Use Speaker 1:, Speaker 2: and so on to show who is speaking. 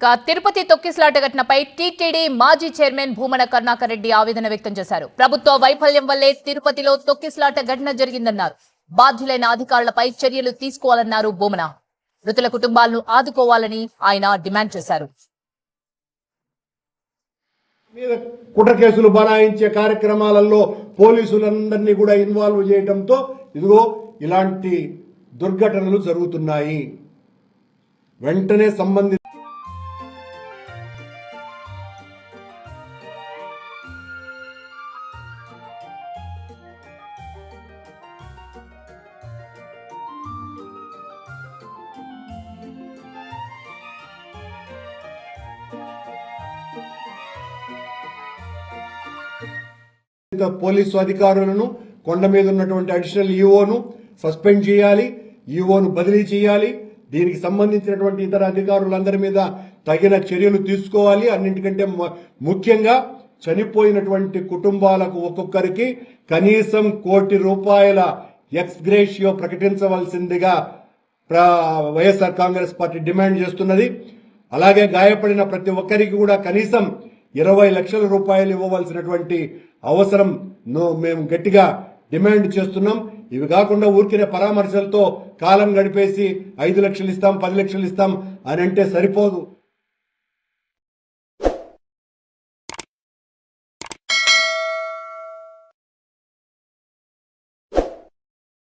Speaker 1: ఇక తిరుపతి తొక్కిసలాట ఘటనపై టీటీడీ మాజీ చైర్మన్ భూమన కరుణాకర్ రెడ్డి ఆవేదన వ్యక్తం చేశారు. ప్రభుత్వ వైఫల్యం వల్లే తిరుపతిలో తొక్కిసలాట ఘటన జరిగిందన్నారు. బాధ్యులైన అధికారులపై చర్యలు తీసుకోవాలన్నారు భూమన. మృతుల కుటుంబాలను ఆదుకోవాలని ఆయన డిమాండ్ చేశారు.
Speaker 2: మీద కుట్ర కేసులు బనాయించే కార్యక్రమాలలో పోలీసులందరినీ కూడా ఇన్వాల్వ్ చేయడంతో ఇదిగో ఇలాంటి దుర్ఘటనలు జరుగుతున్నాయి. వెంటనే సంబంధిత పోలీసు అధికారులను కొండ మీద ఉన్నటువంటి అడిషనల్ ఈఓను సస్పెండ్ చేయాలి ఈఓను బదిలీ చేయాలి దీనికి సంబంధించినటువంటి ఇతర అధికారులందరి మీద తగిన చర్యలు తీసుకోవాలి. అన్నింటికంటే ముఖ్యంగా చనిపోయినటువంటి కుటుంబాలకు ఒక్కొక్కరికి కనీసం కోటి రూపాయల ఎక్స్ గ్రేషియో ప్రకటించవలసిందిగా వైఎస్ఆర్ కాంగ్రెస్ పార్టీ డిమాండ్ చేస్తున్నది. అలాగే గాయపడిన ప్రతి ఒక్కరికి కూడా కనీసం ఇరవై లక్షల రూపాయలు ఇవ్వవలసినటువంటి అవసరం మేము గట్టిగా డిమాండ్ చేస్తున్నాం. ఇవి కాకుండా ఊరికినే పరామర్శలతో కాలం గడిపేసి ఐదు లక్షలు ఇస్తాం పది లక్షలు ఇస్తాం అని అంటే సరిపోదు.